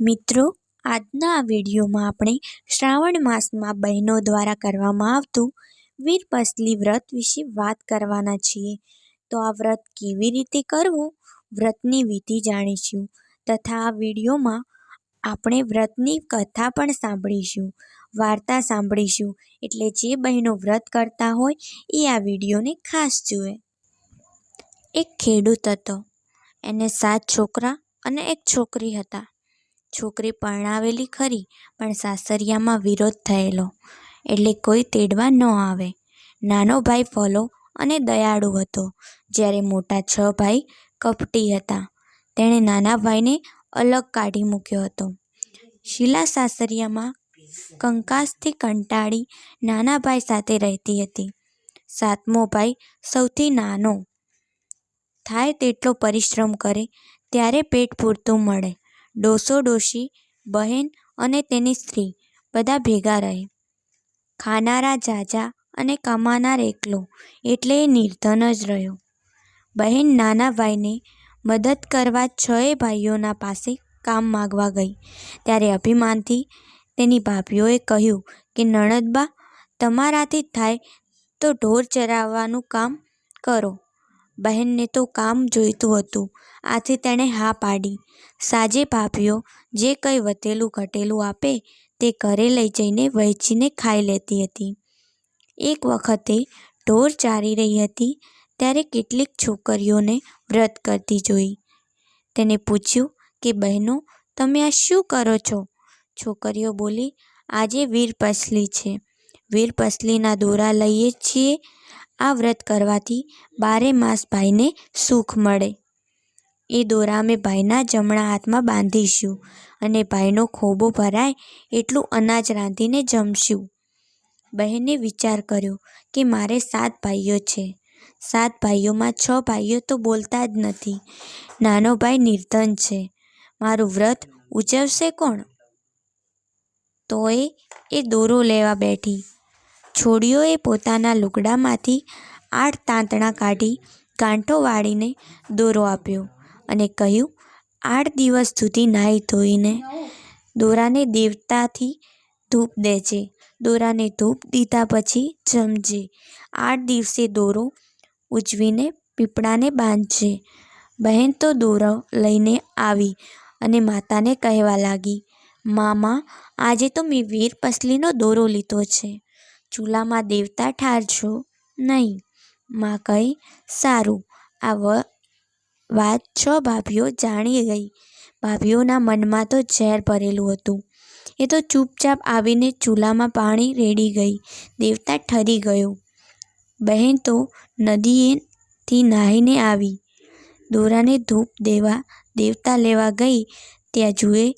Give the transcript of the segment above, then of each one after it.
મિત્રો, આજના આ વિડીયોમાં આપણે શ્રાવણ માસમાં બહેનો દ્વારા કરવામાં આવતું વીરપસલી વ્રત વિશે વાત કરવાના છીએ. તો આ વ્રત કેવી રીતે કરવું, વ્રતની વિધિ જાણીશું તથા આ વિડીયોમાં આપણે વ્રતની કથા પણ સાંભળીશું, વાર્તા સાંભળીશું. એટલે જે બહેનો વ્રત કરતા હોય એ આ વિડીયોને ખાસ જુએ. એક ખેડૂત હતો. એને સાત છોકરા અને એક છોકરી હતા. છોકરી પરણાવેલી ખરી, પણ સાસરિયામાં વિરોધ થયેલો. એટલે કોઈ તેડવા ન આવે. નાનો ભાઈ ફોલો અને દયાળુ હતો. જ્યારે મોટા છ ભાઈ કપટી હતા. તેણે નાના ભાઈને અલગ કાઢી મૂક્યો હતો. શીલા સાસરિયામાં કંકાસથી કંટાળી નાના ભાઈ સાથે રહેતી હતી. સાતમો ભાઈ સૌથી નાનો. થાય તેટલો પરિશ્રમ કરે, ત્યારે પેટ પૂરતું મળે. ડોસો ડોશી, બહેન અને તેની સ્ત્રી બધા ભેગા રહે. ખાનારા ઝાઝા અને કમાનાર એકલો એટલે એ નિર્ધન જ રહ્યો. બહેન નાના ભાઈને મદદ કરવા છએ ભાઈઓના પાસે કામ માગવા ગઈ. ત્યારે અભિમાનથી તેની ભાભીઓએ કહ્યું કે, નણદબા, તમારાથી થાય તો ઢોર ચરાવવાનું કામ કરો. બહેનને તો કામ જોઈતું હતું. આથી તેણે હા પાડી. સાજે ભાભીઓ, જે કંઈ વધેલું ઘટેલું આપે તે ઘરે લઈ જઈને વહેંચીને ખાઈ લેતી હતી. એક વખતે ઢોર ચારી રહી હતી, ત્યારે કેટલીક છોકરીઓને વ્રત કરતી જોઈ. તેને પૂછ્યું કે, બહેનો, તમે આ શું કરો છો? છોકરીઓ બોલી, આજે વીરપસલી છે. વીરપસલીના દોરા લઈએ છીએ આ વ્રત કરવાથી બારે માસ ભાઈને સુખ મળે. એ દોરા અમે ભાઈના જમણા હાથમાં બાંધીશું અને ભાઈનો ખોબો ભરાય એટલું અનાજ રાંધીને જમશું. બહેને વિચાર કર્યો કે મારે સાત ભાઈઓ છે. સાત ભાઈઓમાં છ ભાઈઓ તો બોલતા જ નથી. નાનો ભાઈ નિર્ધન છે. મારું વ્રત ઉજવશે કોણ? તોય એ દોરો લેવા બેઠી. છોડીઓએ પોતાના લુગડામાંથી આઠ તાંતણા કાઢી ગાંઠો વાળીને દોરો આપ્યો અને કહ્યું, આઠ દિવસ સુધી નાહી ધોઈને દોરાને દેવતાથી ધૂપ દેજે દોરાને ધૂપ દીધા પછી જમજે. આઠ દિવસે દોરો ઉજવીને પીપળાને બાંધજે. બહેન તો દોરો લઈને આવી અને માતાને કહેવા લાગી, મામા, આજે તો મેં વીર પસલીનો દોરો લીધો છે. ચૂલામાં દેવતા ઠારશો નહીં. માં કહી, સારું. આ વાત છ ભાભીઓ જાણી ગઈ. ભાભીઓના મનમાં તો ઝેર ભરેલું હતું. એ તો ચૂપચાપ આવીને ચૂલામાં પાણી રેડી ગઈ. દેવતા ઠરી ગયો. બહેન તો નદીએથી નાહીને આવી. દોરાને ધૂપ દેવા, દેવતા લેવા ગઈ. ત્યાં જુએ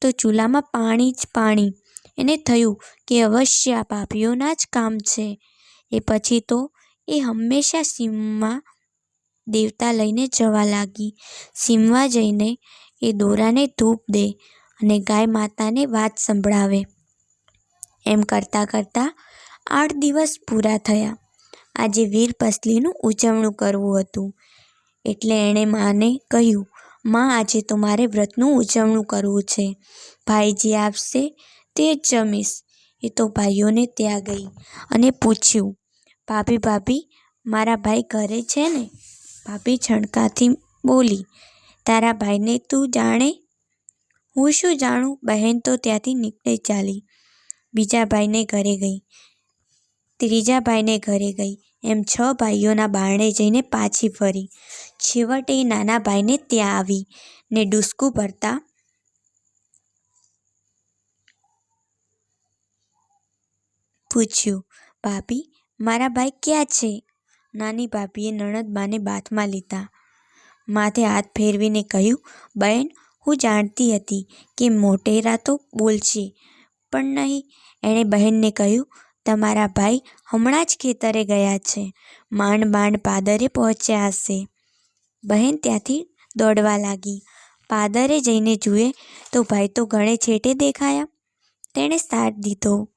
તો ચૂલામાં પાણી જ પાણી. એને થયું કે અવશ્ય આ પાપીઓના જ કામ છે. એ પછી તો એ હંમેશા સીમમાં દેવતા લઈને જવા લાગી. સીમવા જઈને એ દોરાને ધૂપ દે અને ગાય માતાને વાત સંભળાવે. એમ કરતાં કરતાં આઠ દિવસ પૂરા થયા. આજે વીર પસલીનું ઉજવણું કરવું હતું. એટલે એણે માને કહ્યું, માં, આજે તો મારે વ્રતનું ઉજવણું કરવું છે. ભાઈજી આપશે તે જ જમીશ. એ તો ભાઈઓને ત્યાં ગઈ અને પૂછ્યું, ભાભી ભાભી, મારા ભાઈ ઘરે છે ને? ભાભી છણકાથી બોલી, તારા ભાઈને તું જાણે? હું શું જાણું? બહેન તો ત્યાંથી નીકળી ચાલી. બીજા ભાઈને ઘરે ગઈ. ત્રીજા ભાઈને ઘરે ગઈ. એમ છ ભાઈઓના બારણે જઈને પાછી ફરી. છેવટે એ નાના ભાઈને ત્યાં આવી ને ડૂસકું ભરતા પૂછ્યું, ભાભી, મારા ભાઈ ક્યાં છે? નાની ભાભીએ નણંદબાને બાથમાં લીધા. માથે હાથ ફેરવીને કહ્યું, બહેન, હું જાણતી હતી કે મોટેરા તો બોલશે પણ નહીં. એણે બહેનને કહ્યું, તમારા ભાઈ હમણાં જ ખેતરે ગયા છે, માંડ માંડ પાદરે પહોંચ્યા હશે. બહેન ત્યાંથી દોડવા લાગી. પાદરે જઈને જુએ તો ભાઈ તો ઘણે છેટે દેખાયા. તેણે સાથ દીધો.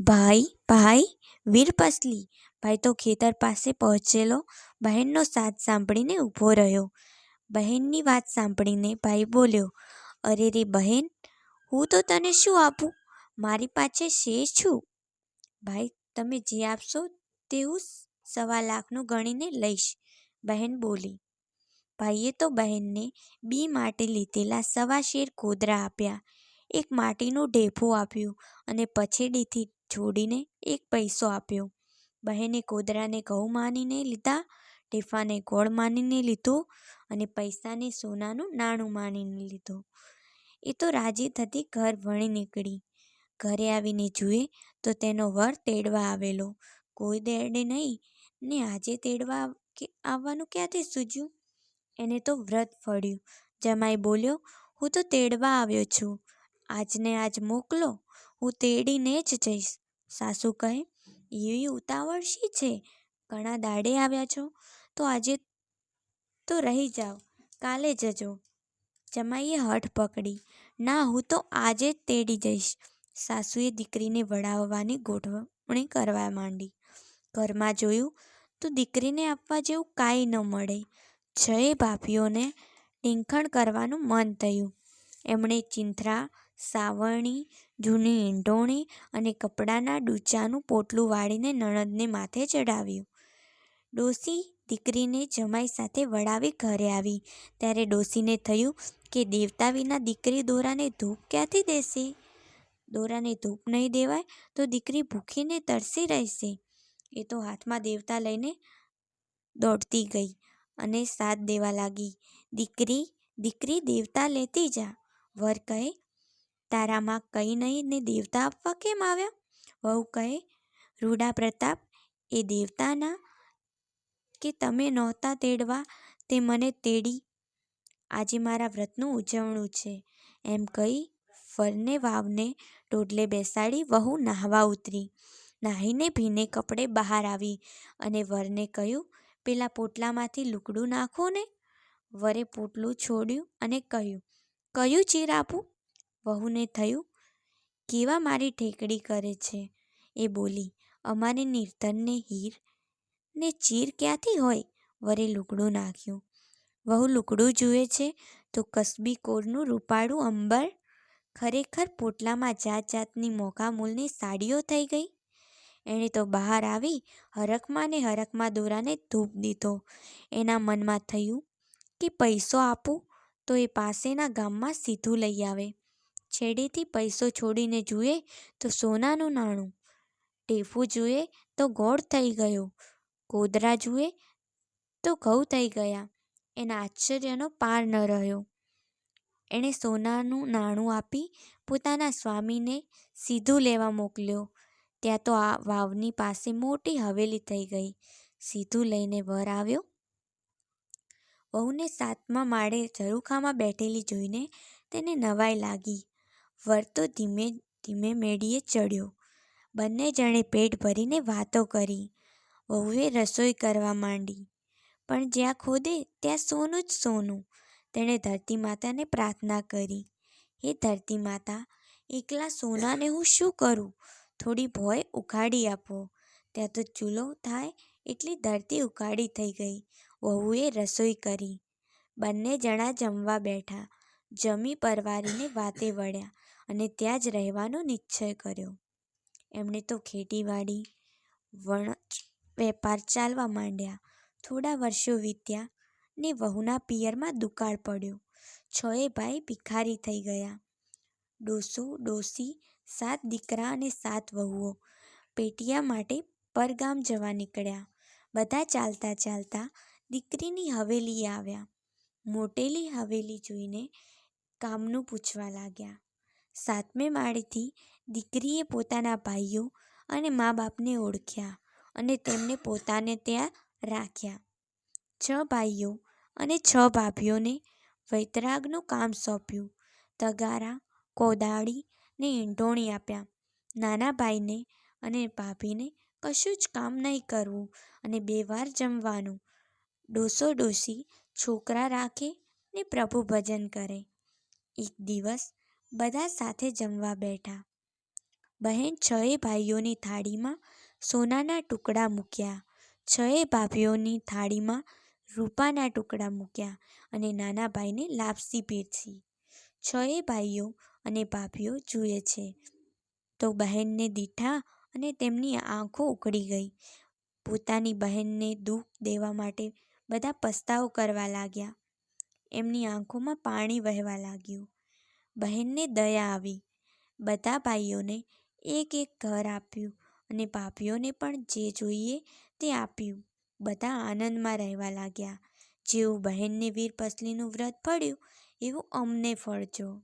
ભાઈ ભાઈ, વીરપસલી. ભાઈ તો ખેતર પાસે પહોંચેલો. બહેનનો સાથ સાંભળીને ઊભો રહ્યો. બહેનની વાત સાંભળીને ભાઈ બોલ્યો, અરે રે બહેન, હું તો તને શું આપું? મારી પાસે શેર છું. ભાઈ, તમે જે આપશો તે હું સવા લાખનું ગણીને લઈશ. બહેન બોલી. ભાઈએ તો બહેનને બી માટે લીધેલા સવા શેર કોદરા આપ્યા. એક માટીનું ઢેફું આપ્યું અને પછેડીથી જોડીને એક પૈસો આપ્યો. બહેને કોદરાને ઘઉં માનીને લીધા ટીફાને ગોળ માનીને લીધો અને પૈસાને સોનાનું નાણું માનીને લીધો. એ તો રાજી થતી ઘર વણી નીકળી. ઘરે આવીને જુએ તો તેનો વર તેડવા આવેલો. કોઈ દેડે નહીં, ને આજે તેડવા આવવાનું ક્યાંથી સૂજ્યું? એને તો વ્રત ફળ્યું. જમાઈ બોલ્યો, હું તો તેડવા આવ્યો છું. આજને આજ મોકલો. હું તેડીને જ જઈશ. સાસુ કહે એવી ઉતાવળ શી છે? ઘણા દાડે આવ્યા છો. તો આજે તો રહી જાઓ. કાલે જજો. જમાઈએ હઠ પકડી. ના, હું તો આજે જ તેડી જઈશ. સાસુએ દીકરીને વડાવવાની ગોઠવણી કરવા માંડી. ઘરમાં જોયું તો દીકરીને આપવા જેવું કાંઈ ન મળે. જય ભાભીઓને ડીંખણ કરવાનું મન થયું. એમણે ચિંથરા, સાવરણી, જૂની ઈંઢોણી અને કપડાના ડૂચાનું પોટલું વાળીને નણંદને માથે ચડાવ્યું ડોસી દીકરીને જમાઈ સાથે વળાવી ઘરે આવી. ત્યારે ડોસીને થયું કે દેવતા વિના દીકરી દોરાને ધૂપ ક્યાંથી દેશે? દોરાને ધૂપ નહીં દેવાય તો દીકરી ભૂખીને તરસી રહેશે. એ તો હાથમાં દેવતા લઈને દોડતી ગઈ અને સાથ દેવા લાગી. દીકરી દીકરી દેવતા લેતી જા. વર કહે, તારામાં કંઈ નહીં, ને દેવતા આપવા કેમ આવ્યા? વહુ કહે, રૂડા પ્રતાપ, એ દેવતાના કે તમે નહોતા તેડવા, તે મને તેડી. આજે મારા વ્રતનું ઉજવણું છે. એમ કહી વરને વાવને ટોડલે બેસાડી વહુ નાહવા ઉતરી. નાહીને ભીને કપડે બહાર આવી અને વરને કહ્યું, પેલા પોટલામાંથી લૂકડું નાખો ને. વરે પોટલું છોડ્યું અને કહ્યું કયું ચીર આપું? વહુને થયું, કેવા મારી ઠેકડી કરે છે? એ બોલી, અમારે નિર્ધનને હીર ને ચીર ક્યાંથી હોય? વરે લુગડું નાખ્યું. વહુ લુગડું જુએ છે તો કસબી કોરનું રૂપાળું અંબર ખરેખર પોટલામાં જાત જાતની મોકા મૂલની સાડીઓ થઈ ગઈ. એણે તો બહાર આવી હરખમાં ને હરખમાં દોરાને ધૂપ દીધો. એના મનમાં થયું કે પૈસો આપું? તો એ પાસેના ગામમાં સીધું લઈ આવે. છેડેથી પૈસો છોડીને જુએ તો સોનાનું નાણું. ટેફું જુએ તો ગોળ થઈ ગયો. કોદરા જુએ તો ઘઉં થઈ ગયા. એના આશ્ચર્યનો પાર ન રહ્યો. એણે સોનાનું નાણું આપી પોતાના સ્વામીને સીધું લેવા મોકલ્યો. ત્યાં તો આ વાવની પાસે મોટી હવેલી થઈ ગઈ. સીધું લઈને વર આવ્યો. વહુને સાતમા માળે ઝરૂખામાં બેઠેલી જોઈને તેને નવાઈ લાગી. વર ધીમે ધીમે મેડીએ ચડ્યો બંને જણે પેટ ભરીને વાતો કરી. વહુએ રસોઈ કરવા માંડી. પણ જ્યાં ખોદે ત્યાં સોનું જ સોનું. તેણે ધરતી માતાને પ્રાર્થના કરી. હે ધરતી માતા એકલા સોનાને હું શું કરું? થોડી ભોય ઉખાડી આપો. ત્યાં તો ચૂલો થાય, એટલી ધરતી ઉકાળી થઈ ગઈ. વહુએ રસોઈ કરી. બંને જણા જમવા બેઠા. જમી પરવારીને વાતે વળ્યા અને ત્યાં જ રહેવાનો નિશ્ચય કર્યો. એમણે તો ખેતીવાડી, વણજ, વેપાર ચાલવા માંડ્યા. થોડા વર્ષો વીત્યા ને વહુના પિયરમાં દુકાળ પડ્યો. છએ ભાઈ ભિખારી થઈ ગયા. ડોસો, ડોસી, સાત દીકરા અને સાત વહુઓ પેટિયા માટે પરગામ જવા નીકળ્યા. બધા ચાલતા ચાલતા દીકરીની હવેલીએ આવ્યા. મોટેલી હવેલી જોઈને કામનું પૂછવા લાગ્યા. સાતમે માળેથી દીકરીએ પોતાના ભાઈઓ અને મા બાપને ઓળખ્યા અને તેમને પોતાને ત્યાં રાખ્યા. છ ભાઈઓ અને છ ભાભીઓને વૈતરાગનું કામ સોંપ્યું. તગારા, કોદાળી ને ઈંઢોણી આપ્યા. નાના ભાઈને અને ભાભીને કશું જ કામ નહીં કરવું અને બે વાર જમવાનું ડોસો ડોસી છોકરા રાખે ને પ્રભુ ભજન કરે. એક દિવસ બધા સાથે જમવા બેઠા. બહેન છએ ભાઈઓની થાળીમાં સોનાના ટુકડા મૂક્યા. છએ ભાભીઓની થાળીમાં રૂપાના ટુકડા મૂક્યા અને નાના ભાઈને લાપસી પીરસી. છએ ભાઈઓ અને ભાભીઓ જુએ છે. તો બહેનને દીઠા અને તેમની આંખો ઉકળી ગઈ. પોતાની બહેનને દુઃખ દેવા માટે બધા પસ્તાવો કરવા લાગ્યા. એમની આંખોમાં પાણી વહેવા લાગ્યું. બહેનને દયા આવી. બધા ભાઈઓને એક એક ઘર આપ્યું અને ભાભીઓને પણ જે જોઈએ તે આપ્યું. બધા આનંદમાં રહેવા લાગ્યા. જેવું બહેનને વીર પસલીનું વ્રત ફળ્યું એવું અમને ફળજો.